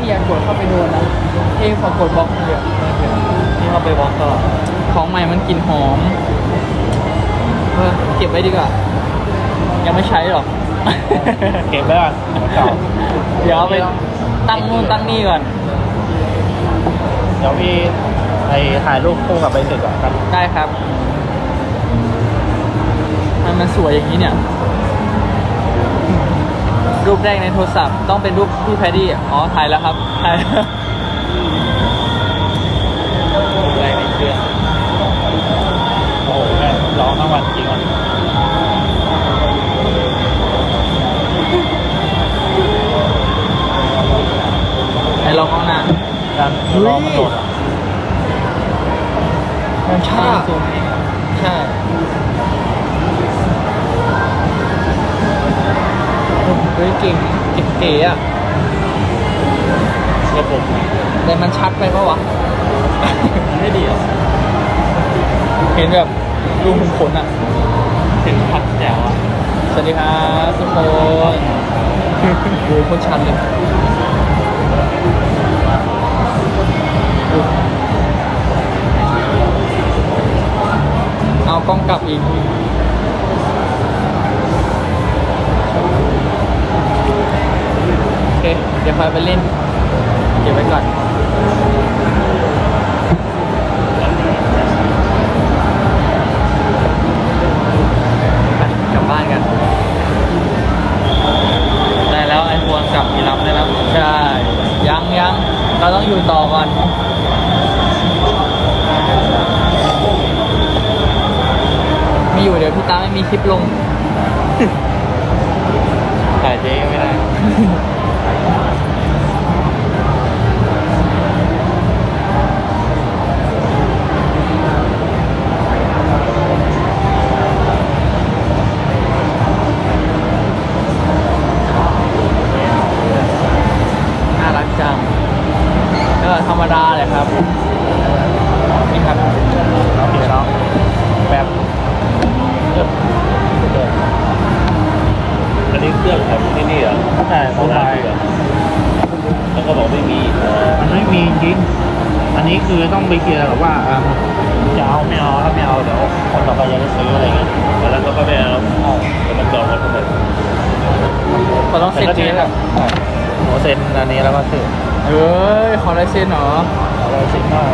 ที่อยากกดเข้าไปโดนนะที่พอกดบล็อกเลยอะที่เขาไปบล็อกก็ของใหม่มันกลิ่นหอมเออเก็บไว้ดีกว่า ยังไม่ใช้หรอก เก็บไว้ก่อนเก่าเดี๋ยวเอาไปตั้งนู่นตั้งนี่ก่อน เดี๋ยวพี่ไปถ่ายรูปคู่กับใบเสร็จก่อนครับ ได้ครับ มันมันสวยอย่างนี้เนี่ย รูปแรกในโทรศัพท์ต้องเป็นรูปพี่แพดดี้อ๋อถ่ายแล้วครับถ่ายแล้วรูปแรกในเครื่องโอ้โหแม่ร้องทั้งวันจริงอะไอ้ลองข้างหน้าการร้องมันโดดอะมันชาใช่ เฮ้ยเก่งเก่งเก๋อะระบบแต่มันชัดไปปะวะ ไม่ดีอะเห็นแบบรูขุมขนอะถึงพัดแจ๋วอะ สวัสดีครับทุกคน โอ้โหโคตรชัดเลย ไปเล่น เก็บไว้ก่อนไปกลับบ้านกัน ได้แล้วไอโฟนกลับมีรับได้แล้ว ใช่ ยังยังเราต้องอยู่ต่อก่อนไม่อยู่เดี๋ยวพี่ตาไม่มีคลิปลง ถ่ายเจ๊ก็ไม่ได้ รมดาเลยครับนี่ครับโอเคเนาะแบบเริ่มเริ่มอันนี้เครื่องของที่นี่เหรอใช่เขาไปเหรอแล้วก็บอกไม่มีมันไม่มีจริง อันนี้คือต้องไปเคลียร์แบบว่าอ่าจะเอาไม่เอาถ้าไม่เอาเดี๋ยวคนต่อไปจะได้ซื้ออะไรเงี้ยแล้วเขาก็ไม่เอาแต่มันจองไว้เท่าไหร่เขาต้องเซ็นแต่ก็เจ๊ดีครับใช่โหเซ็นอันนี้แล้วก็ซื้อเอ้ยขอลายเซ็นเหรอ เอาไปเซ็นหน่อย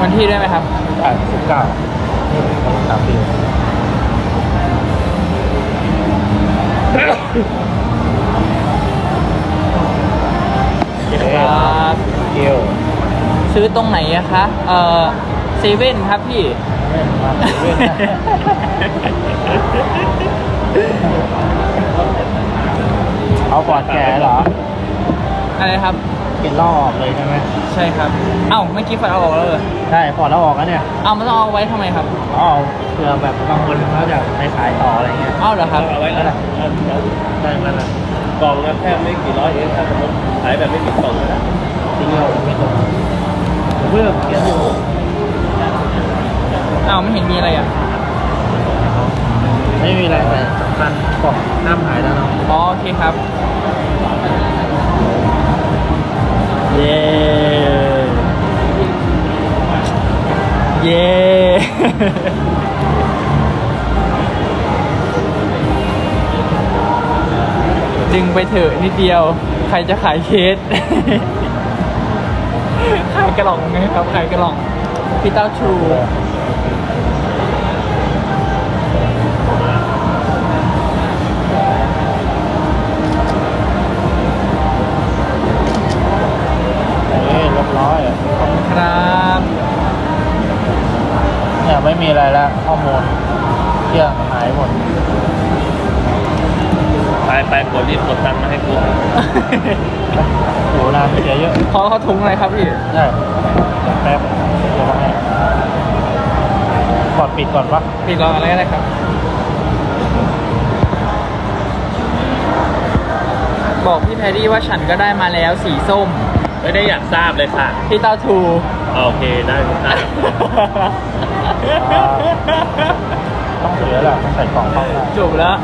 วันที่ได้ไหมครับใช่สิบเก้าสามปีครับเกี่ยวซื้อตรงไหนอะคะ เอ่อเซเว่นครับพี่เว้นมาเว้นนะ เอาปอดแกเหรออะไรครับกินล่อออกเลยใช่ไหมใช่ครับ เอ้าเมื่อกี้ไฟเอาออกแล้วเหรอใช่ปอดแล้วออกแล้วเนี่ยเอ้ามันต้องเอาไว้ทำไมครับเอาเผื่อแบบบางคนเขาจะไปขายต่ออะไรเงี้ยเอ้าเหรอครับ เอาไว้แล้วนะได้มันละกล่องละแค่ไม่กี่ร้อยเองถ้าสมมติขายแบบไม่มีกล่องนะทิ้งเราไม่ตรงเพิ่มเขียนอยู่เอ้าไม่เห็นมีอะไรอะ ไม่มีอะไรแต่สำคัญกล่องห้ามหายแล้วเนาะอ๋อโอเคครับ เย้ เย้ ดึงไปเถอะนิดเดียว ใครจะขายเคส ขายกระหล่องไงครับ ขายกระหล่องพี่เต้าชู ม่มีอะไรแล้วข้อมูลเครื่องหายหมด ไปไปกดรีบกดตังค์มาให้กูโอ้นานเสียเยอะขอเขาถุงอะไรครับพี่ใช่เดี๋ยวแป๊บเดี๋ยวมาให้กดปิดก่อนปะปิดรองอะไรก็ได้ครับ บอกพี่แพรรี่ว่าฉันก็ได้มาแล้วสีส้ม ไม่ได้อยากทราบเลยค่ะ พี่เต้าทู โอเคได้ครับ ต้องถือแล้วแหละต้องใส่กล่องเข้าได้จบแล้ว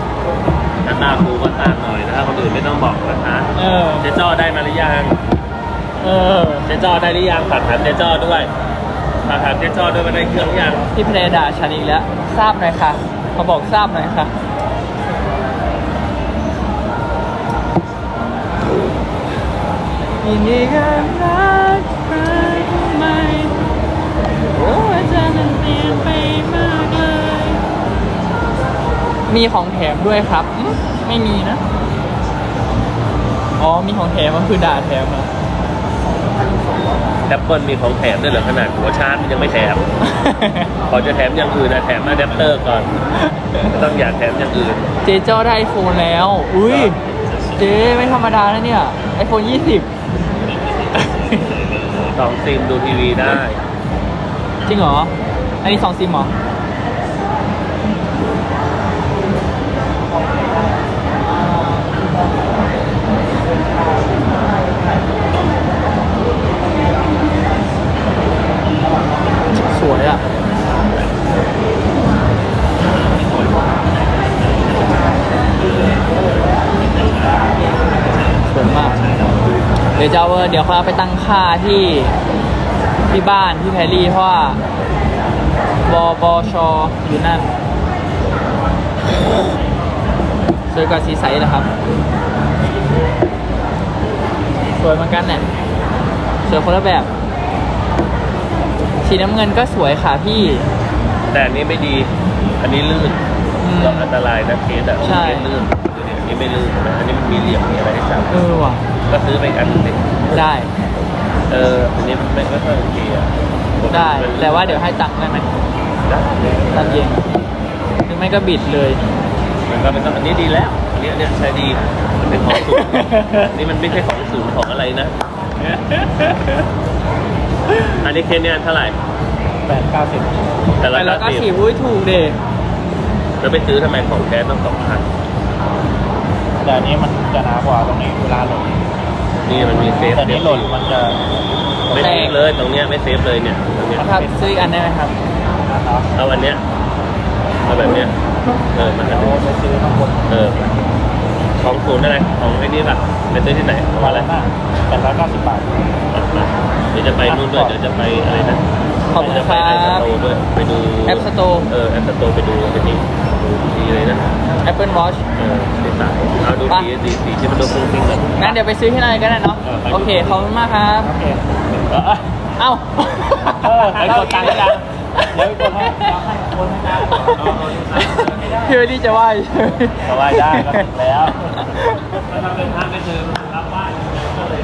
หน้าตาครูก็ต่างหน่อยนะคนอื่นไม่ต้องบอกนะคะเออ เจ๊จ้อได้มาหรือยังเออ เจ๊จ้อได้หรือยังฝากถามเจ๊จ้อด้วยฝากถามเจ๊จ้อด้วยว่าได้เครื่องหรือยังพี่เพลด่าฉันอีกแล้ว ทราบหน่อยค่ะเขาบอกทราบหน่อยค่ะ ยินดีกับรัก มีของแถมด้วยครับอืมไม่มีนะ อ๋อ มีของแถมมันคือด่าแถมเหรอ แอปเปิลมีของแถมด้วยเหรอขนาดหัวชาร์จมันยังไม่แถมพอจะแถมอย่างอื่นนะแถมอะแดปเตอร์ก่อนไม่ต้องอยากแถมอย่างอื่น เจเจ้าได้ไอโฟนแล้ว อุ้ย เจ๊ไม่ธรรมดานะเนี่ย ไอโฟน20สองซิมดูทีวีได้ จริงเหรอ อันนี้สองซิมเหรอ ดี๋ยวจะเอาเดี๋ยวเขาเอาไปตั้งค่าที่ที่บ้านที่แพรรี่เพราะว่าบอบชอยู่นั่นสวยกว่าสีใสนะครับ สวยเหมือนกันเนี่ยสวยคนละแบบ สีน้ำเงินก็สวยค่ะพี่ แต่อันนี้ไม่ดี อันนี้ลื่นอืมเราอันตรายนะเคสอะใช่เคสลื่นอันนี้ไม่ลื่นนะอันนี้มันมีเหลี่ยมมีอะไรให้จับเออว่ะ ก็ซื้อไปอันหนึงดิได้เอออันนี้มันไม่ไม่ค่อยโอเคอะได้แต่ว่าเดี๋ยวให้ตังค์ได้ไหมได้ตอนเย็นหรือไม่ก็บิดเลย มันก็เป็นอันนี้ดีแล้วอันนี้อันนี้ใช้ดีมันเป็นของสูงอันนี้มันไม่ใช่ของสูงของอะไรนะอันนี้เคสเนี่ยเท่าไหร่แปดเก้าสิบแต่ไปละแล้วก็สิสีบอุ้ยถูกเด็แล้วไปซื้อทำไมของแท้ต้องสองพันแต่อันนี้มันจะหนากว่าตรงนี้เวลาหล่น นี่มันมีเซฟแต่อันนี้หล่นมันจะไม่เซฟเลยตรงเนี้ยไม่เซฟเลยเนี่ยตรงเนี้ยครับซื้ออีกอันได้ไหมครับนะครับเอาอันเนี้ยเอาแบบเนี้ยเออมันเดี๋ก็ยวไปซื้อข้างบนเออของศูนย์อะไรของไอ้นี่ป่ะไปซื้อที่ไหนของวันอะไรละหน้าแปดร้อยเก้าสิบบาทเดี๋ยวจะไปนู่นด้วยเดี๋ยวจะไปอะไรนะขอบคุณเดี๋ยวจะคไปรัไอสบโตด้วยไปดูแอปสโตร์เออแอปสโตไปดูอันนี้ดูดีเลยนะ Apple Watch เออดี สายเอาดูดีดีดีที่มันดูฟุ้งฟิงเลยงั้นเดี๋ยวไปซื้อที่ไหนก็ได้เนาะโอเคขอบคุณมากครับเอ้าเออไปกดตังค์ให้แล้เดี๋ยวกดให้เราให้คนให้ได้พี่ไม่ได้จะไหวจะไหวได้แล้วทำเป็นทางไปเจอรับบ้านก็เลย